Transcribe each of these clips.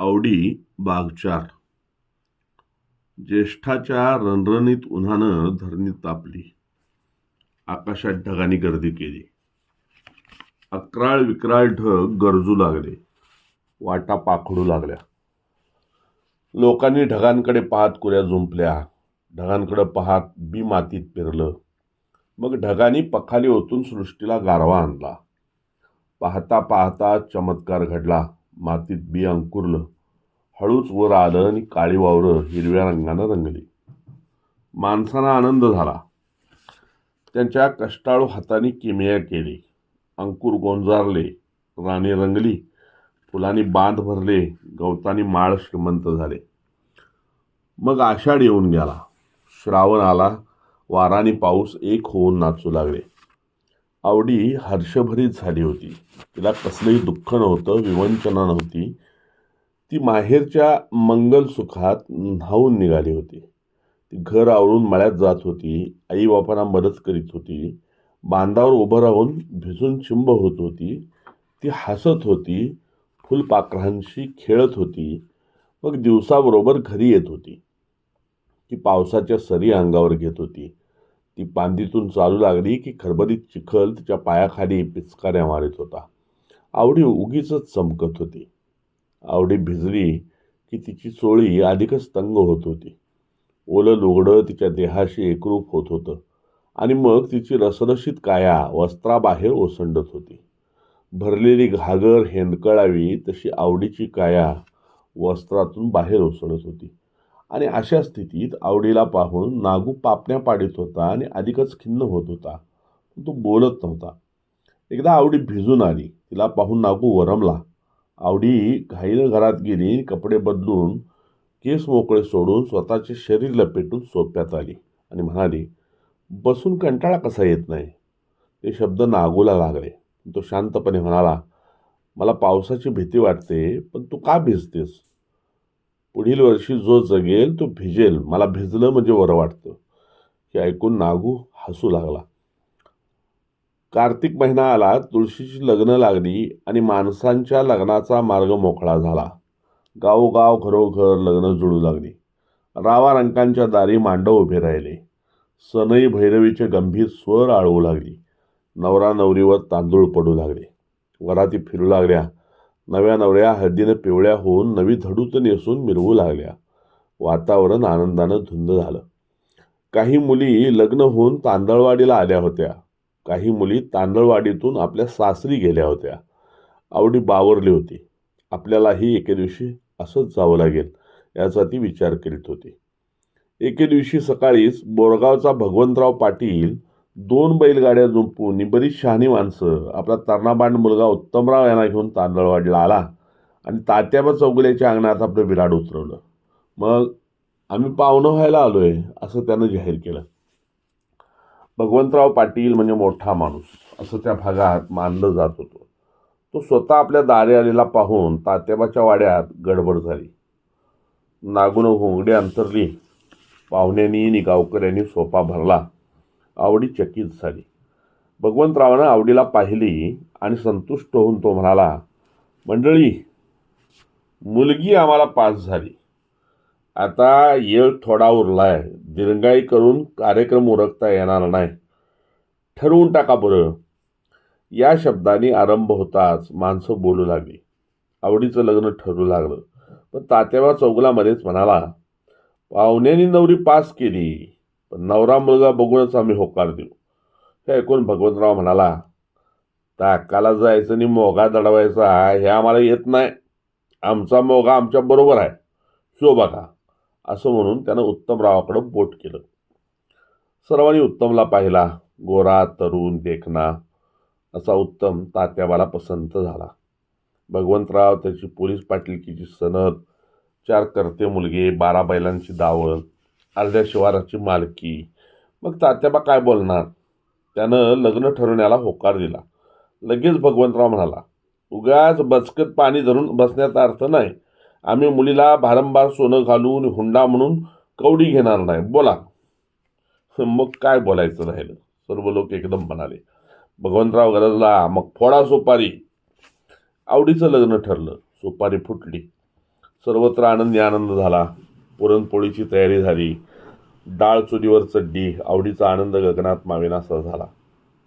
आवडी बागचार ज्येष्ठाच्या रणरणीत उन्हानं धरणी तापली. आकाशात ढगांनी गर्दी केली. अक्राळ विक्राळ ढग गरजू लागले. वाटा पाखडू लागल्या. लोकांनी ढगांकडे पाहत कुऱ्या जुंपल्या ढगांकडे पाहत बी मातीत पेरलं. मग ढगांनी पखाली ओतून सृष्टीला गारवा आणला. पाहता पाहता चमत्कार घडला. मातीत बी अंकुरलं हळूच वर आलं आणि काळी वावरं हिरव्या रंगानं रंगली. माणसांना आनंद झाला. त्यांच्या कष्टाळू हाताने किमया केली. अंकुर गोंजारले राणी रंगली फुलांनी बांध भरले गवतानी माळ श्रीमंत झाले. मग आषाढ येऊन गेला. श्रावण आला वारानी पाऊस एक होऊन नाचू लागले. आवडी हर्षभरीत झाली होती. तिला कसलंही दुःख नव्हतं विवंचना नव्हती. ती माहेरच्या मंगलसुखात न्हावून निघाली होती. ती घर आवरून मळ्यात जात होती आईबापांना मदत करीत होती बांधावर उभं राहून भिजून चिंब होत होती ती हसत होती फुलपाखरांशी खेळत होती मग दिवसाबरोबर घरी येत होती. ती पावसाच्या सरी अंगावर घेत होती. ती पांदीतून चालू लागली की खरबरीत चिखल तिच्या पायाखाली पिचकाऱ्या मारित होता. आवडी उगीच चमकत होती. आवडी भिजली की तिची चोळी अधिकच तंग होत होती. ओलं लुगडं तिच्या देहाशी एकरूप होत होतं आणि मग तिची रसरशीत काया वस्त्राबाहेर ओसंडत होती. भरलेली घागर हेंदकळावी तशी आवडीची काया वस्त्रातून बाहेर ओसंडत होती. आणि अशा स्थितीत आवडीला पाहून नागू पापण्या पाडीत होता आणि अधिकच खिन्न होत होता. तो बोलत नव्हता. एकदा आवडी भिजून आली. तिला पाहून नागू वरमला. आवडी घाईनं घरात गेली कपडे बदलून केस मोकळे सोडून स्वतःचे शरीर लपेटून सोप्यात आली आणि म्हणाली बसून कंटाळा कसा येत नाही? ते शब्द नागूला लागले. तो शांतपणे म्हणाला मला पावसाची भीती वाटते पण तू का भिजतेस? पुढील वर्षी जो जगेल तो भिजेल. मला भिजलं म्हणजे बरं वाटतं. हे ऐकून नागू हसू लागला. कार्तिक महिना आला तुळशीची लग्न लागली आणि माणसांच्या लग्नाचा मार्ग मोकळा झाला. गावोगाव घरोघर लग्न जुळू लागली. रावा रंकांच्या दारी मांडव उभे राहिले. सनई भैरवीचे गंभीर स्वर आळवू लागली. नवरा नवरीवर तांदूळ पडू लागले. वराती फिरू लागल्या. नव्या नवऱ्या हळदीनं पिवळ्या होऊन नवी धडूत नेसून मिरवू लागल्या. वातावरण आनंदानं धुंद झालं. काही मुली लग्न होऊन तांदळवाडीला आल्या होत्या. काही मुली तांदळवाडीतून आपल्या सासरी गेल्या होत्या. आवडी बावरली होती. आपल्यालाही एके दिवशी असंच जावं लागेल याचा ती विचार करीत होती. एके दिवशी सकाळीच बोरगावचा भगवंतराव पाटील दोन बैलगाड्या जुंपून बरीच शहाणी माणसं. आपला तरणाबांड मुलगा उत्तमराव यांना घेऊन तांदळवाडीला आला आणि तात्याबा चौगुल्याच्या अंगणात आपलं बिराड उतरवलं. मग आम्ही पाहुणं व्हायला आलो आहे असं त्यानं जाहीर केलं. भगवंतराव पाटील म्हणजे मोठा माणूस असं त्या भागात मानलं जात होतं. तो स्वतः आपल्या दारी आलेला पाहून तात्याबाच्या वाड्यात गडबड झाली. नागून घोंगडी अंतरली पाहुण्यांनी आणि गावकऱ्यांनी सोपा भरला. आवडी चकित झाली. भगवंतरावानं आवडीला पाहिली आणि संतुष्ट होऊन तो म्हणाला मंडळी मुलगी आम्हाला पास झाली. आता येळ थोडा उरला आहे दिरंगाई करून कार्यक्रम उरकता येणार नाही. ठरवून टाका बरं. या शब्दाने आरंभ होताच माणसं बोलू लागली. आवडीचं लग्न ठरू लागलं. पण तात्याबा चौगुलामध्येच म्हणाला पाहुण्यांनी नवरी पास केली. पण नवरा मुलगा बघूनच आम्ही होकार देऊ. हे ऐकून भगवंतराव म्हणाला ताकाला जायचं आणि मोगा दडवायचा हे आम्हाला येत नाही. आमचा मोगा आमच्या बरोबर आहे. शो बघा. असं म्हणून त्यानं उत्तमरावाकडं बोट केलं. सर्वांनी उत्तमला पाहिला. गोरा तरुण देखना असा उत्तम तात्याबाला पसंत झाला. भगवंतराव त्याची पोलीस पाटीलकीची सनद चार करते मुलगे बारा बैलांची दावण अर्ध्या शिवाराची मालकी. मग तात्याबा काय बोलणार? त्यानं लग्न ठरवण्याला होकार दिला. लगेच भगवंतराव म्हणाला उगाच बचकत पाणी धरून बसण्याचा अर्थ नाही. आम्ही मुलीला भारंभार सोनं घालून हुंडा म्हणून कवडी घेणार नाही. बोला. मग काय बोलायचं राहिलं? सर्व लोक एकदम म्हणाले भगवंतराव गरजला मग फोडा सुपारी. आवडीचं लग्न ठरलं. सुपारी फुटली. सर्वत्र आनंदी आनंद झाला. पुरणपोळीची तयारी झाली. डाळ चुलीवर चड्डी आवडीचा आनंद गगनात माविनासा झाला.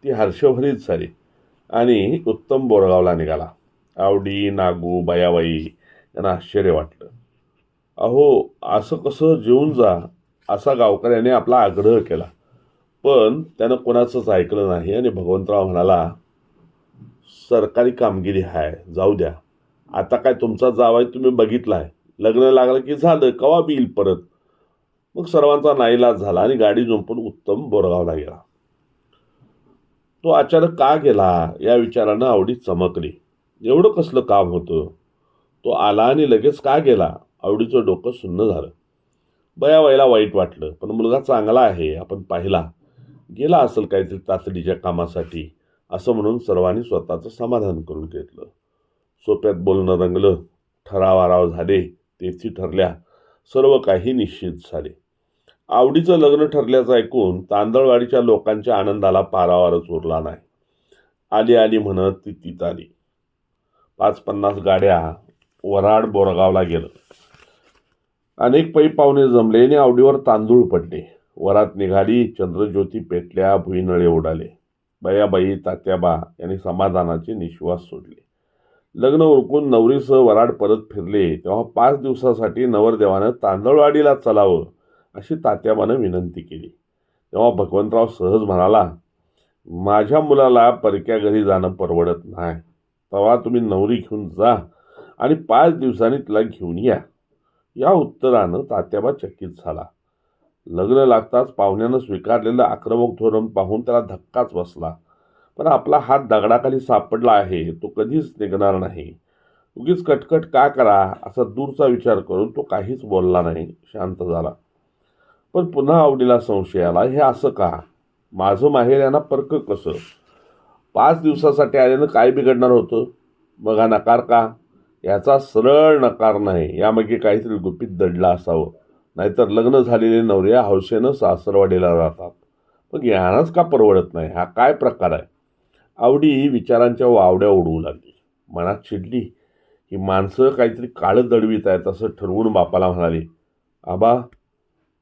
ती हर्षभरीत झाली आणि उत्तम बोरगावला निघाला. आवडी नागू बायाबाई यांना आश्चर्य वाटलं. अहो असं कसं जेवून जा असा गावकऱ्याने आपला आग्रह केला. पण त्यानं कोणाचंच ऐकलं नाही आणि भगवंतराव म्हणाला सरकारी कामगिरी आहे जाऊ द्या. आता काय तुमचा जावाय तुम्ही बघितला आहे लग्न लागलं की झालं कवा बी येईल परत? मग सर्वांचा नाईलाज झाला आणि गाडी झोंपून उत्तम बोरगावला गेला. तो अचानक का गेला या विचारानं आवडी चमकली. एवढं कसलं काम होतं? तो आला आणि लगेच का गेला? आवडीचं डोकं सुन्न झालं. बयावयाला वाईट वाटलं पण मुलगा चांगला आहे आपण पाहिला. गेला असेल काहीतरी तातडीच्या कामासाठी असं म्हणून सर्वांनी स्वतःचं समाधान करून घेतलं. सोप्यात बोलणं रंगलं ठरावाराव झाले. तेथी ठरल्या. सर्व काही निश्चित झाले. आवडीचं लग्न ठरल्याचं ऐकून तांदळवाडीच्या लोकांच्या आनंदाला पारावारच उरला नाही. आली आली म्हणत ती तीत आली. पाच पन्नास गाड्या वराड बोरगावला गेलं. अनेक पै पाहुणे जमले आणि आवडीवर तांदूळ पडले. वरात निघाली चंद्रज्योती पेटल्या भुईनळे उडाले. बयाबाई तात्याबा यांनी समाधानाचे निश्वास सोडले. लग्न उरकून नवरीसह वराड परत फिरले तेव्हा पाच दिवसासाठी नवरदेवानं तांदळवाडीला चलावं अशी तात्याबानं विनंती केली. तेव्हा भगवंतराव सहज म्हणाला माझ्या मुलाला परक्या घरी जाणं परवडत नाही. तेव्हा तुम्ही नवरी घेऊन जा आणि पाच दिवसांनी तिला घेऊन या. या उत्तरानं तात्याबा चकित झाला. लग्न लागताच पाहुण्यानं स्वीकारलेलं आक्रमक धोरण पाहून त्याला धक्काच बसला. पण आपला हात दगडाखाली सापडला आहे तो कधीच निघणार नाही. उगीच कटकट का करा असा दूरचा विचार करून तो काहीच बोलला नाही शांत झाला. पण पुन्हा आवडीला संशय आला हे असं का? माझं माहेर यांना परक कसं? पाच दिवसासाठी आल्यानं काय बिघडणार होतं? मग हा नकार का? याचा सरळ नकार नाही यामागे काहीतरी गुपित दडला असावं. नाहीतर लग्न झालेले नवऱ्या हौशेनं सासरवाडीला जातात. मग यांनाच का परवडत नाही? हा काय प्रकार आहे? आवडी विचारांच्या वावड्या उडवू लागली. मनात चिडली ही माणसं काहीतरी काळं दडवीत आहेत असं ठरवून बापाला म्हणाले आबा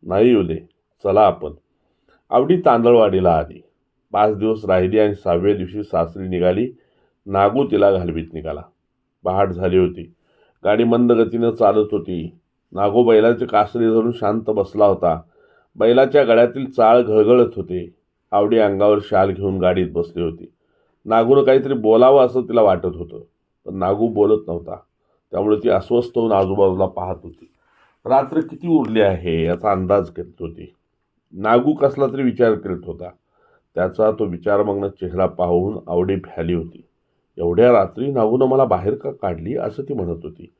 नाही येऊ दे चला आपण. आवडी तांदळवाडीला आली. पाच दिवस राहिली आणि सहाव्या दिवशी सासरी निघाली नागू तिला घालवीत निघाला. पहाट झाली होती. गाडी मंद गतीनं चालत होती. नागो बैलाचे कासरी धरून शांत बसला होता. बैलाच्या गळ्यातील चाळ घळघळत होते. आवडी अंगावर शाल घेऊन गाडीत बसली होती. नागूनं काहीतरी बोलावं असं तिला वाटत होतं. पण नागू बोलत नव्हता. त्यामुळे ती अस्वस्थ होऊन आजूबाजूला पाहत होती. रात्र किती उरली आहे याचा अंदाज घेत होती. नागू कसला तरी विचार करीत होता. त्याचा तो विचारमग्न चेहरा पाहून आवडी भ्याली होती. एवढ्या रात्री नागूनं मला बाहेर का काढली? असं ती म्हणत होती.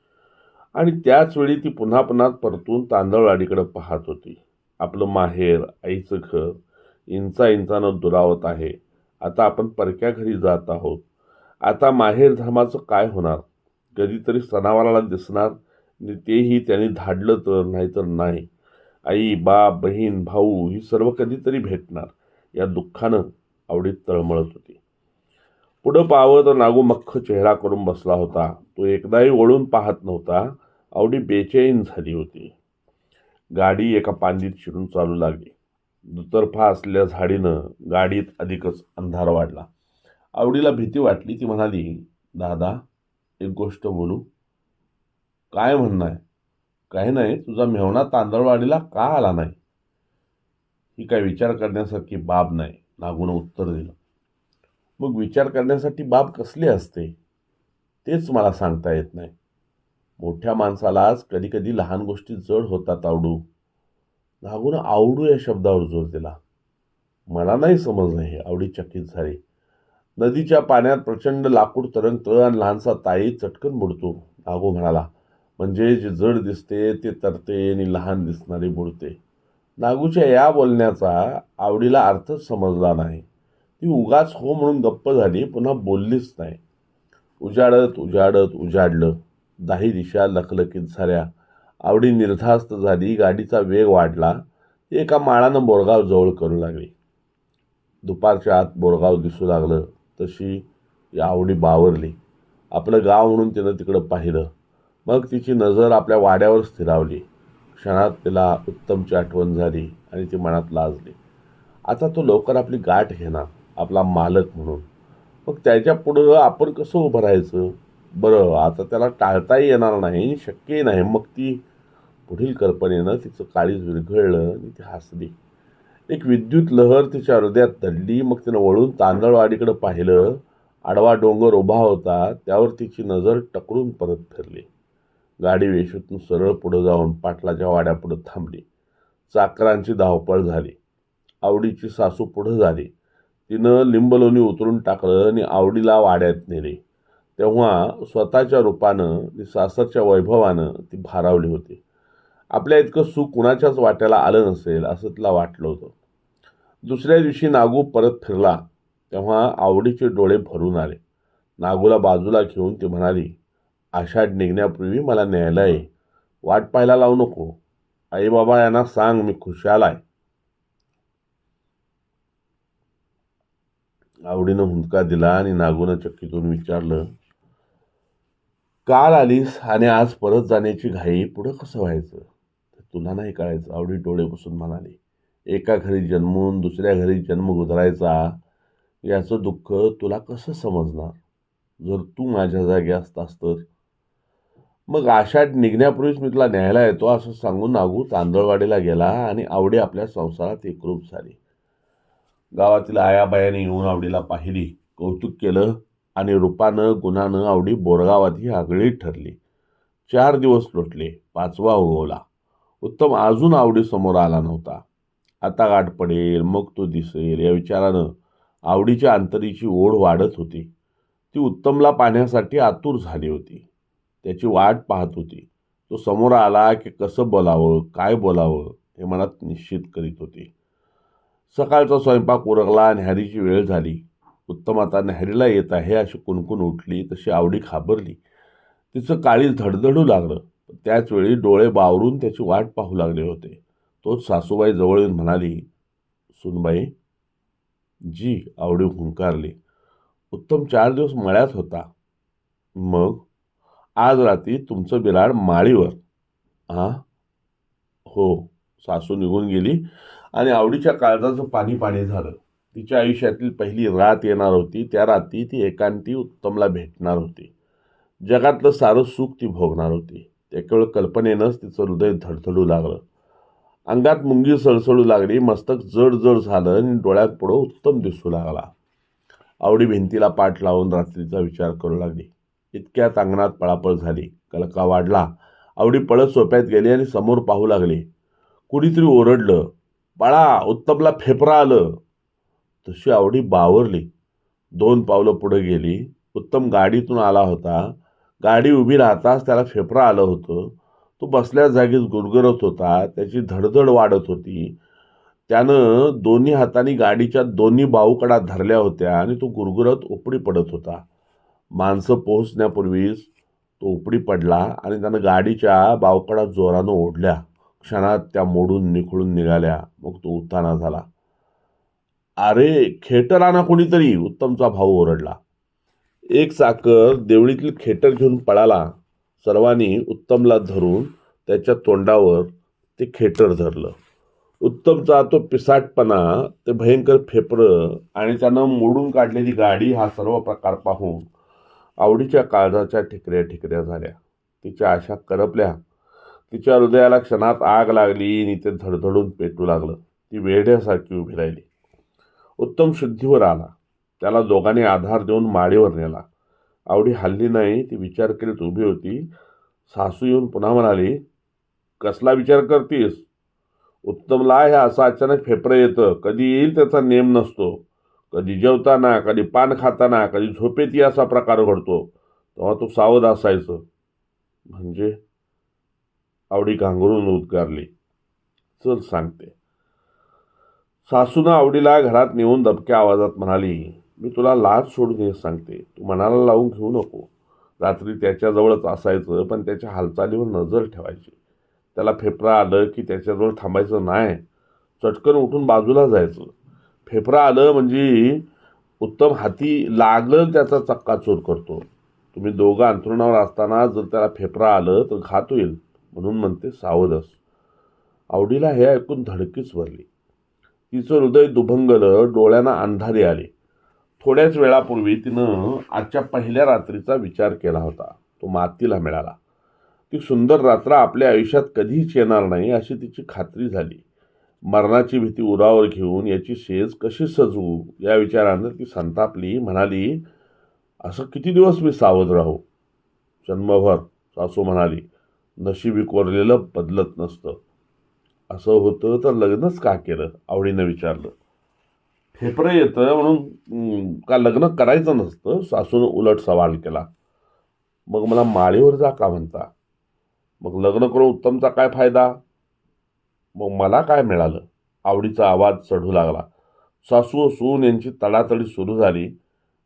आणि त्याच वेळी ती पुन्हा पुन्हा परतून तांदळवाडीकडे पाहत होती. आपलं माहेर आईचं घर इंचा इंचानं दुरावत आहे. आता आपण परक्या घरी जात आहोत. आता माहेर धर्माचं काय होणार? कधीतरी सणावाराला दिसणार. आणि तेही त्यांनी धाडलं तर नाहीतर नाही. आई बाप बहीण भाऊ ही सर्व कधीतरी भेटणार. या दुःखानं आवडीत तळमळत होती. पुढं पाहावं तर नागू मख्ख चेहरा करून बसला होता. तो एकदाही वळून पाहत नव्हता. आवडी बेचैन झाली होती. गाडी एका पांदीत शिरून चालू लागली. दुतर्फा असलेल्या झाडीनं गाडीत अधिकच अंधार वाढला. आवडीला भीती वाटली. ती म्हणाली दादा एक गोष्ट बोलू. काय म्हणणं आहे? काही नाही तुझा मेहणा तांदळवाडीला का आला नाही ही काय विचार करण्यासारखी बाब नाही नागूनं उत्तर दिलं. मग विचार करण्यासाठी बाब कसली असते? तेच मला सांगता येत नाही. मोठ्या माणसालाच कधी कधी लहान गोष्टी जड होतात आवडू. नागून आवडू या शब्दावर जोर दिला. मला नाही समजलं हे. आवडी चकित झाली. नदीच्या पाण्यात प्रचंड लाकूड तरंगतं आणि लहानसा ताई चटकन बुडतो. नागू म्हणाला म्हणजे जे जड दिसते ते तरते आणि लहान दिसणारे बुडते. नागूच्या या बोलण्याचा आवडीला अर्थच समजला नाही. ती उगाच हो म्हणून गप्प झाली पुन्हा बोललीच नाही. उजाडत उजाडत उजाडलं. दाही दिशा लखलखीत झाल्या. आवडी निर्धास्त झाली गाडीचा वेग वाढला ती एका माळानं बोरगाव जवळ करू लागली. दुपारच्या आत बोरगाव दिसू लागलं तशी या आवडी बावरली. आपलं गाव म्हणून तिनं तिकडं पाहिलं. मग तिची नजर आपल्या वाड्यावर स्थिरावली. क्षणात तिला उत्तमची आठवण झाली आणि ती मनात लाजली. आता तो लवकर आपली गाठ घेणार आपला मालक म्हणून. मग त्याच्या पुढं आपण कसं उभं राहायचं? बरं आता त्याला टाळताही येणार नाही शक्यही नाही. मग ती पुढील कल्पनेनं तिचं काळीज विरघळलं आणि ती हसली. एक विद्युत लहर तिच्या हृदयात धडली मग तिनं वळून तांदळवाडीकडं पाहिलं. आडवा डोंगर उभा होता त्यावर तिची नजर टकरून परत फिरली. गाडी वेशीतून सरळ पुढं जाऊन पाटलाच्या वाड्यापुढं थांबली. चाकरांची धावपळ झाली. आवडीची सासू पुढं झाली. तिनं लिंबलोणी उतरून टाकलं आणि आवडीला वाड्यात नेली. तेव्हा स्वतःच्या रूपानं आणि सासरच्या वैभवानं ती भारावली होती. आपल्या इतकं सुख कुणाच्याच वाट्याला आलं नसेल असं तिला वाटलं होतं. दुसऱ्या दिवशी नागू परत फिरला तेव्हा आवडीचे डोळे भरून आले. नागूला बाजूला घेऊन ती म्हणाली आषाढ निघण्यापूर्वी मला न्यायला ये. वाट पाहायला लावू नको. आई बाबा यांना सांग मी खुशाल आहे. आवडीनं हुंदका दिला आणि नागूनं चक्कीतून विचारलं काल आलीस आणि आज परत जाण्याची घाई पुढं कसं व्हायचं? तुला नाही कळायचं आवडी डोळे बसून म्हणाली एका घरी जन्मून दुसऱ्या घरी जन्म गुजरायचा याचं दुःख तुला कसं समजणार? जर तू माझ्या जागी असतास तर? मग आषाढ निघण्यापूर्वीच मी तुला न्यायला येतो असं सांगून नागू तांदळवाडीला गेला आणि आवडी आपल्या संसारात एकरूप झाली. गावातील आयाबायाने येऊन आवडीला पाहिली. कौतुक केलं आणि रूपानं गुणानं आवडी बोरगावात ही आगळी ठरली. चार दिवस लोटले. पाचवा उगवला उत्तम अजून आवडीसमोर आला नव्हता. आता गाठ पडेल मग तो दिसेल या विचारानं आवडीच्या अंतरीची ओढ वाढत होती. ती उत्तमला पाहण्यासाठी आतुर झाली होती. त्याची वाट पाहत होती. तो समोर आला की कसं बोलावं काय बोलावं हे मनात निश्चित करीत होती. सकाळचा स्वयंपाक उरकला न्याहारीची वेळ झाली. उत्तम आता न्याहारीला येत आहे अशी कुणकुण उठली तशी आवडी खाबरली तिचं काळीज धडधडू लागलं. त्याचवेळी डोळे बावरून त्याची वाट पाहू लागले होते. तोच सासूबाई जवळ येऊन म्हणाली सुनबाई जी आवडी हुंकारली. उत्तम चार दिवस मळ्यात होता. मग आज रात्री तुमचं बिराड माळीवर. हां हो. सासू निघून गेली आणि आवडीच्या काळजाचं पाणी पाणी झालं. तिच्या आयुष्यातील पहिली रात येणार होती. त्या रात्री ती एकांती उत्तमला भेटणार होती. जगातलं सारं सुख ती भोगणार होती. त्या केवळ कल्पनेनंच तिचं हृदय धडधडू लागलं. अंगात मुंगी सळसळू लागली मस्तक जड जड झालं आणि डोळ्यात पुढं उत्तम दिसू लागला. आवडी भिंतीला पाठ लावून रात्रीचा विचार करू लागली. इतक्यात अंगणात पळापळ झाली. कलका वाढला. आवडी पळत सोप्यात गेली आणि समोर पाहू लागली. कुणीतरी ओरडलं बाळा उत्तमला फेफरा आलं. तशी आवडी बावरली. दोन पावलं पुढे गेली. उत्तम गाडीतून आला होता. गाडी उभी राहताच त्याला फेफरा आलं होतं. तो बसल्या जागीच गुरगुरत होता. त्याची धडधड वाढत होती. त्यानं दोन्ही हातांनी गाडीच्या दोन्ही बाऊकडा धरल्या होत्या आणि तो गुरगुरत उपडी पडत होता. माणसं पोहोचण्यापूर्वीच तो उपडी पडला आणि त्यानं गाडीच्या बावकडा जोरानं ओढल्या. क्षणात त्या मोडून निखळून निघाल्या. मग तो उत्ताना झाला. अरे खेटर आणा कोणीतरी उत्तमचा भाऊ ओरडला. एक चाकर देवळीतील खेटर घेऊन पळाला. सर्वांनी उत्तमला धरून त्याच्या तोंडावर ते खेटर धरलं. उत्तमचा तो पिसाटपणा ते भयंकर फेपरं आणि त्यानं मोडून काढलेली गाडी हा सर्व प्रकार पाहून आवडीच्या काळजाच्या ठिकऱ्या ठिकऱ्या झाल्या. तिच्या आशा करपल्या. तिच्या हृदयाला क्षणात आग लागली आणि ते धडधडून पेटू लागलं. ती वेढ्यासारखी उभी राहिली. उत्तम शुद्धीवर आला. त्याला दोघांनी आधार देऊन माडीवर नेला. आवडी हल्ली नाही ती विचार करीत उभी होती. सासू येऊन पुन्हा म्हणाली कसला विचार करतीस? उत्तमला हे असं अचानक फेफरं येतं. कधी येईल त्याचा नेम नसतो. कधी जेवताना कधी पान खाताना कधी झोपेतही असा प्रकार घडतो. तेव्हा तो सावध असायचं. म्हणजे? आवडी घांगरून उद्गारली. चल सांगते. सासूनं आवडीला घरात नेऊन दबक्या आवाजात म्हणाली मी तुला लाज सोडून हे सांगते. तू मनाला लावून घेऊ नको. रात्री त्याच्याजवळच असायचं पण त्याच्या हालचालीवर नजर ठेवायची. त्याला फेफरा आलं की त्याच्याजवळ थांबायचं नाही. चटकन उठून बाजूला जायचं. फेफरा आलं म्हणजे उत्तम हाती लागलं त्याचा चक्काचूर करतो. तुम्ही दोघं अंथरुणावर असताना जर त्याला फेफरा आलं तर घात होईल म्हणून म्हणते सावध अस आवडीला हे ऐकून धडकीच भरली. तिचं हृदय दुभंगलं डोळ्यांना अंधारी आले. थोड्याच वेळापूर्वी तिनं आजच्या पहिल्या रात्रीचा विचार केला होता. तो मातीला मिळाला. ती सुंदर रात्र आपल्या आयुष्यात कधीच येणार नाही अशी तिची खात्री झाली. मरणाची भीती उरावर घेऊन याची शेज कशी सजवू या विचारानं ती संतापली म्हणाली असं किती दिवस मी सावध राहू? जन्मभर सासू म्हणाली नशिबी कोरलेलं बदलत नसतं. असं होतं तर लग्नच का केलं? आवडीनं विचारलं. फेफरं येतं म्हणून का लग्न करायचं नसतं सासूनं उलट सवाल केला. मग मला माळीवर जा का म्हणता? मग लग्न करून उत्तमचा काय फायदा? मग मला काय मिळालं? आवडीचा आवाज चढू लागला. सासू व सून यांची तडातडी सुरू झाली.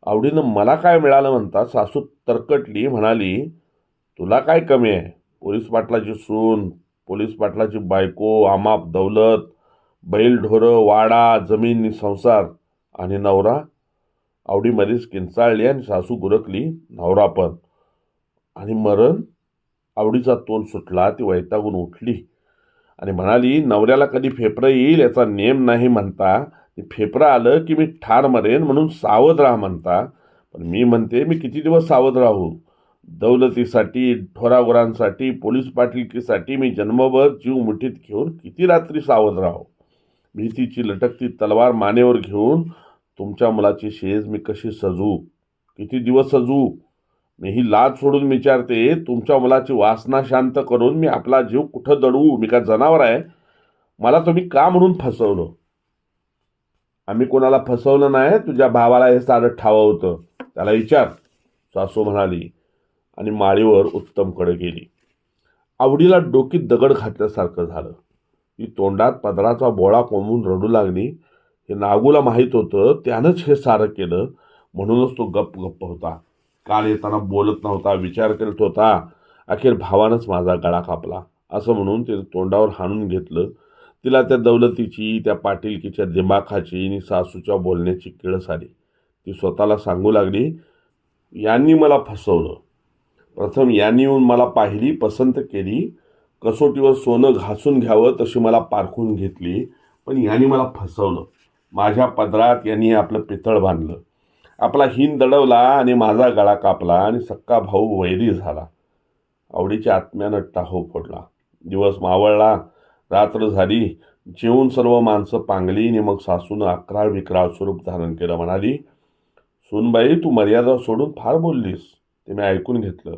आवडीनं मला काय मिळालं म्हणता सासू तरकटली म्हणाली तुला काय कमी आहे? पोलीस पाटलाची सून पोलीस पाटलाची बायको आमाप दौलत बैल ढोरं वाडा जमीन संसार आणि नवरा. आवडीमध्येच किंचाळली आणि सासू गुरकली नवरा पण. आणि मरण आवडीचा तोल सुटला ती वैतागून उठली. आणि म्हणाली नवऱ्याला कधी फेफरं येईल याचा नेम नाही म्हणता. ते फेफरं आलं की मी ठार मरेन म्हणून सावध राहा म्हणता. पण मी म्हणते मी किती दिवस सावध राहू? दौलतीसाठी ढोरागुरांसाठी पोलीस पाटीलकीसाठी मी जन्मभर जीव मुठीत घेऊन किती रात्री सावध राहू भीतीची लटकती तलवार मानेवर घेऊन तुमच्या मुलाची शेज मी कशी सजू? किती दिवस सजू? मी ही लाज सोडून विचारते तुमच्या मुलाची वासना शांत करून मी आपला जीव कुठं दडवू? मी का जनावर आहे? मला तुम्ही का म्हणून फसवलं? आम्ही कोणाला फसवलं नाही तुझ्या भावाला हे साधं ठावं होतं. त्याला विचार सासू म्हणाली आणि माळीवर उत्तमकडे गेली. आवडीला डोकीत दगड घातल्यासारखं झालं. ती तोंडात पदराचा बोळा कोंबून रडू लागली. हे नागूला माहीत होतं त्यानंच हे सारं केलं. म्हणूनच तो गप्प गप्प होता. काल येताना बोलत नव्हता विचार करत होता. अखेर भावानंच माझा गळा कापला. असं म्हणून ते तोंडावर हाणून घेतलं. तिला त्या दौलतीची त्या पाटीलकीच्या दिमाखाची आणि सासूच्या बोलण्याची किळस आली. ती स्वतःला सांगू लागली यांनी मला फसवलं. प्रथम यांनी येऊन मला पाहिली पसंत केली. कसोटीवर सोनं घासून घ्यावं तशी मला पारखून घेतली पण यांनी मला फसवलं. माझ्या पदरात यांनी आपलं पितळ बांधलं. आपला हिन दडवला आणि माझा गळा कापला आणि सक्का भाऊ वैरी झाला. आवडीच्या आत्म्यानं टाहो फोडला. दिवस मावळला रात्र झाली जेवून सर्व माणसं पांगली आणि मग सासूनं अकराळ विक्राळ स्वरूप धारण केलं. म्हणाली सुनबाई तू मर्यादा सोडून फार बोललीस. ते मी ऐकून घेतलं.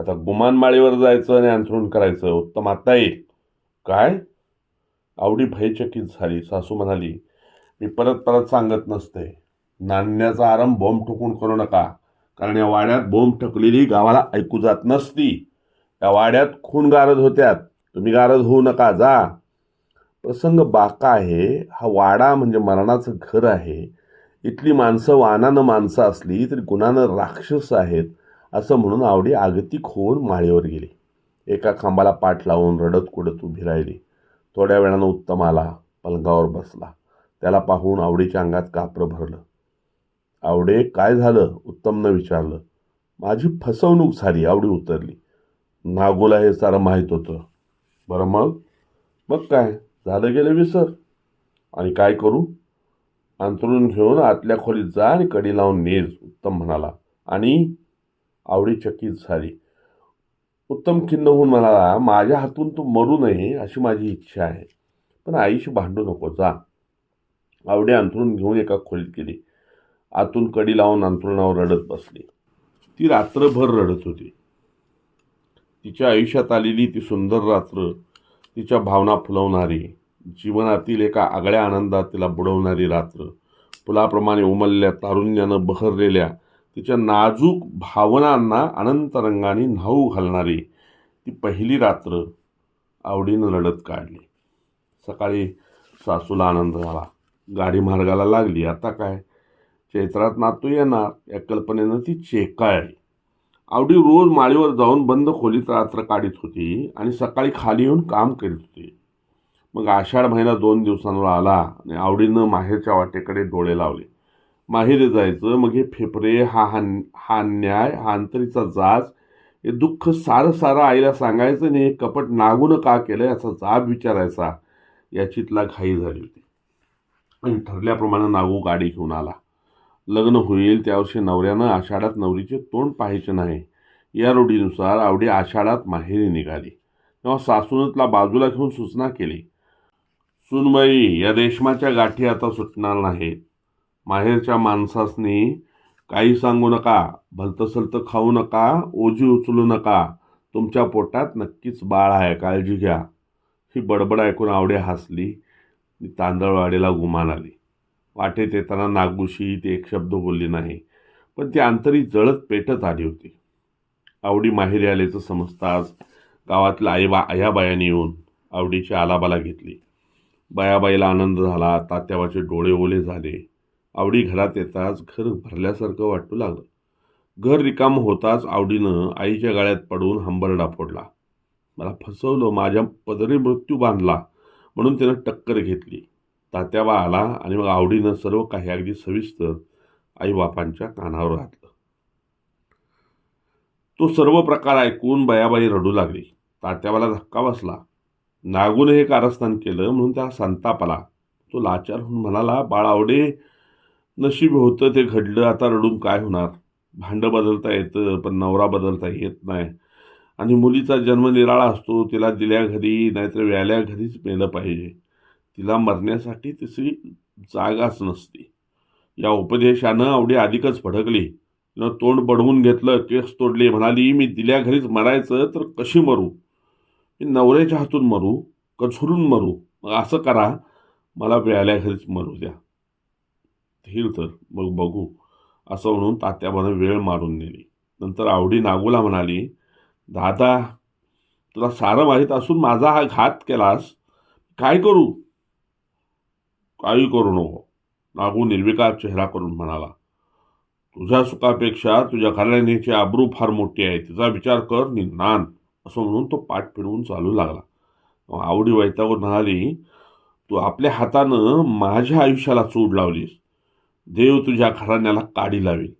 आता गुमानमाळीवर जायचं आणि अंथरूण करायचं. उत्तम आता येईल काय? आवडी भयचकित झाली. सासू म्हणाली मी परत परत सांगत नसते. नाण्याचा आरंभ बॉम्ब ठोकून करू नका. कारण या वाड्यात बॉम्ब ठकलेली गावाला ऐकू जात नसती. या वाड्यात खून गारद होत्यात. तुम्ही गारद होऊ नका. जा. प्रसंग बाका आहे. हा वाडा म्हणजे मरणाचं घर आहे. इथली माणसं वानानं माणसं असली तरी गुणानं राक्षस आहेत. असं म्हणून आवडी आगतिक होऊन माळीवर गेली. एका खांबाला पाठ लावून रडत कुडत उभी राहिली. थोड्या वेळानं उत्तम आला पलंगावर बसला. त्याला पाहून आवडीच्या अंगात कापरं भरलं. आवडे काय झालं? उत्तमनं विचारलं. माझी फसवणूक झाली आवडी उतरली. नागोला हे सारं माहीत होतं. बरं मग? मग काय? झालं गेलं विसर. आणि काय करू? अंतरून घेऊन आतल्या खोलीत जा आणि कडी लावून नेज उत्तम म्हणाला. आणि? आवडी चकित झाली. उत्तम खिन्न होऊन म्हणाला माझ्या हातून तू मरू नये अशी माझी इच्छा आहे. पण आईशी भांडू नको जा. आवडे अंथरून घेऊन एका खोलीत गेली. आतून कडी लावून अंथरुणावर रडत बसली. ती रात्रभर रडत होती. तिच्या आयुष्यात आलेली ती सुंदर रात्र तिच्या भावना फुलवणारी जीवनातील एका आगळ्या आनंदात तिला बुडवणारी रात्र फुलाप्रमाणे उमलल्या तारुण्यानं बहरलेल्या तिच्या नाजूक भावनांना अनंत रंगाने न्हाऊ घालणारी ती पहिली रात्र आवडीनं लढत काढली. सकाळी सासूला आनंद झाला. गाडी मार्गाला लागली. आता काय? चैत्रात नातू येणार. या कल्पनेनं ती चेकाळली. आवडी रोज माळीवर जाऊन बंद खोलीत रात्र काढीत होती आणि सकाळी खाली येऊन काम करीत होती. मग आषाढ महिना दोन दिवसांवर आला आणि आवडीनं माहेरच्या वाटेकडे डोळे लावले. माहेरी जायचं मग हे फेफरे हा हान हा अन्याय हा अंतरीचा जाच हे दुःख सारं सारं आईला सांगायचं आणि हे कपट नागून का केलं याचा जाब विचारायचा याची तिला घाई झाली होती. आणि ठरल्याप्रमाणे नागू गाडी घेऊन आला. लग्न होईल त्या वर्षी नवऱ्यानं आषाढात नवरीचे तोंड पाहायचे नाही. या रूढीनुसार आवडी आषाढात माहेरी निघाली. तेव्हा सासूनं तिला बाजूला घेऊन सूचना केली. सुनबाई या रेशमाच्या गाठी आता सुटणार नाहीत. माहेरच्या माणसासनी काही सांगू नका भलतसलतं खाऊ नका ओझी उचलू नका. तुमच्या पोटात नक्कीच बाळ आहे काळजी घ्या. ही बडबड ऐकून आवडे हसली. तांदळवाडीला गुमान आली. वाटेत येताना नागुशी ती एक शब्द बोलली नाही पण ती आंतरी जळत पेटत आली होती. आवडी माहेरी आल्याचं समजताच गावातल्या आईबा आयाबायाने येऊन आवडीची आलाबाला घेतली. बायाबाईला आनंद झाला तात्यावाचे डोळे ओले झाले. आवडी घरात येताच घर भरल्यासारखं वाटू लागलं. घर रिकाम होताच आवडीनं आईच्या गाळ्यात पडून हंबरडा फोडला. मला फसवलं माझ्या पदरी मृत्यू बांधला म्हणून त्यानं टक्कर घेतली. तात्याबा आला आणि मग आवडीनं सर्व काही अगदी सविस्तर आईबापांच्या कानावर घातलं. तो सर्व प्रकार ऐकून बयाबाई रडू लागली. तात्याबाला धक्का बसला. नागून हे कारस्थान केलं म्हणून त्या संताप आला. तो लाचार होऊन म्हणाला बाळ आवडे नशीब होतं ते घडलं. आता रडून काय होणार? भांडं बदलता येतं पण नवरा बदलता येत नाही. आणि मुलीचा जन्म निराळा असतो तिला दिल्या घरी नाहीतर व्याल्या घरीच मेलं पाहिजे. तिला मरण्यासाठी तिसरी जागाच नसते. या उपदेशानं आवडी अधिकच भडकली तिनं तोंड बडवून घेतलं केस तोडले म्हणाली मी दिल्या घरीच मरायचं तर कशी मरू? मी नवऱ्याच्या हातून मरू? का मरू? मग असं करा मला व्याल्या घरीच मरू द्या. धीर तर मग बघू. असं म्हणून तात्याबानं वेळ मारून नेली. नंतर आवडी नागूला म्हणाली दादा तुला सारं माहीत असून माझा हा घात केलास. काय करू? काही करू नको नागू निर्विकार चेहरा करून म्हणाला. तुझ्या सुखापेक्षा तुझ्या घराण्याची आबरू फार मोठी आहे. तिचा विचार कर निनान असं म्हणून तो पाठ फिरवून चालू लागला. आवडी वैतावर म्हणाली तू आपल्या हातानं माझ्या आयुष्याला चूड लावलीस. देव तुझ्या घराण्याला काडी लावेल.